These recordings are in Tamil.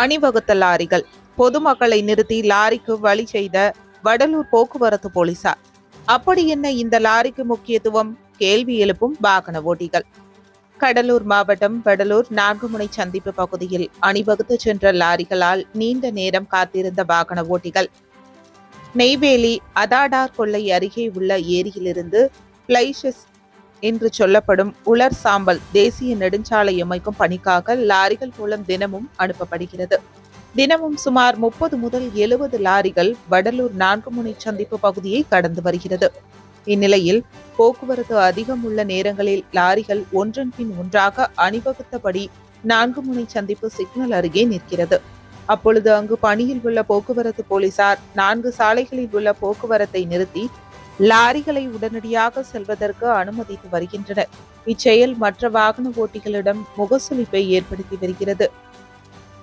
அணிவகுத்த லாரிகள் பொதுமக்களை நிறுத்தி லாரிக்கு வழி செய்த வடலூர் போக்குவரத்து போலீசார். அப்படி என்ன இந்த லாரிக்கு முக்கியத்துவம்? கேள்வி எழுப்பும் வாகன ஓட்டிகள். கடலூர் மாவட்டம் வடலூர் நான்குமுனை சந்திப்பு பகுதியில் அணிவகுத்து சென்ற லாரிகளால் நீண்ட நேரம் காத்திருந்த வாகன ஓட்டிகள். நெய்வேலி அதாடார் கொள்ளை அருகே உள்ள ஏரியிலிருந்து பிளைஷஸ் என்று சொல்லப்படும் உலர் சாம்பல் தேசிய நெடுஞ்சாலை அமைக்கும் பணிக்காக லாரிகள் மூலம் தினமும் அனுப்பப்படுகிறது. தினமும் சுமார் முப்பது முதல் எழுபது லாரிகள் வடலூர் நான்கு முனை சந்திப்பு பகுதியை கடந்து வருகிறது. இந்நிலையில் போக்குவரத்து அதிகம் உள்ள நேரங்களில் லாரிகள் ஒன்றன் பின் ஒன்றாக அணிவகுத்தபடி நான்கு முனை சந்திப்பு சிக்னல் அருகே நிற்கிறது. அப்பொழுது அங்கு பணியில் உள்ள போக்குவரத்து போலீசார் நான்கு சாலைகளில் உள்ள போக்குவரத்தை நிறுத்தி லாரிகளை உடனடியாக செல்வதற்கு அனுமதித்து வருகின்றனர் இச்செயல் மற்ற வாகன ஓட்டிகளிடம் முகசுளிப்பை ஏற்படுத்தி வருகிறது.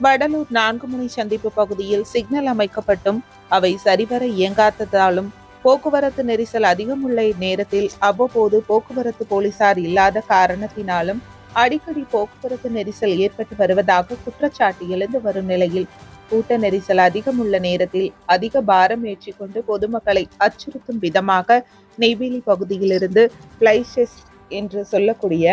வடலூர் நான்கு முனை சந்திப்பு பகுதியில் சிக்னல் அமைக்கப்பட்டும் அவை சரிவர இயங்காததாலும் போக்குவரத்து நெரிசல் அதிகம் உள்ள நேரத்தில் அவ்வப்போது போக்குவரத்து போலீசார் இல்லாத காரணத்தினாலும் அடிக்கடி போக்குவரத்து நெரிசல் ஏற்பட்டு வருவதாக குற்றச்சாட்டு எழுந்து வரும் நிலையில் கூட்ட நெரிசல் அதிகம் உள்ள நேரத்தில் அதிக பாரம் ஏற்றிக்கொண்டு பொதுமக்களை அச்சுறுத்தும் விதமாக நெய்வேலி பகுதியிலிருந்து பிளைஷஸ் என்று சொல்லக்கூடிய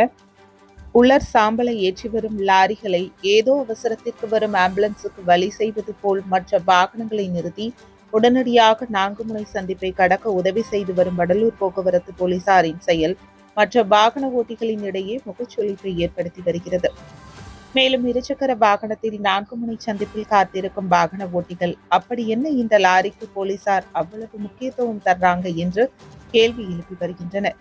உலர் சாம்பலை ஏற்றி வரும் லாரிகளை ஏதோ அவசரத்திற்கு வரும் ஆம்புலன்ஸுக்கு வழி செய்வது போல் மற்ற வாகனங்களை நிறுத்தி உடனடியாக நான்கு முனை சந்திப்பை கடக்க உதவி செய்து வரும் வடலூர் போக்குவரத்து போலீசாரின் செயல் மற்ற வாகன ஓட்டிகளின் இடையே முகச்சொலிப்பை ஏற்படுத்தி வருகிறது. மேலும் இருசக்கர வாகனத்தில் நான்கு முனை சந்திப்பில் காத்திருக்கும் வாகன ஓட்டிகள் அப்படி என்ன இந்த லாரிக்கு போலீசார் அவ்வளவு முக்கியத்துவம் தர்றாங்க? என்று கேள்வி எழுப்பி வருகின்றனர்.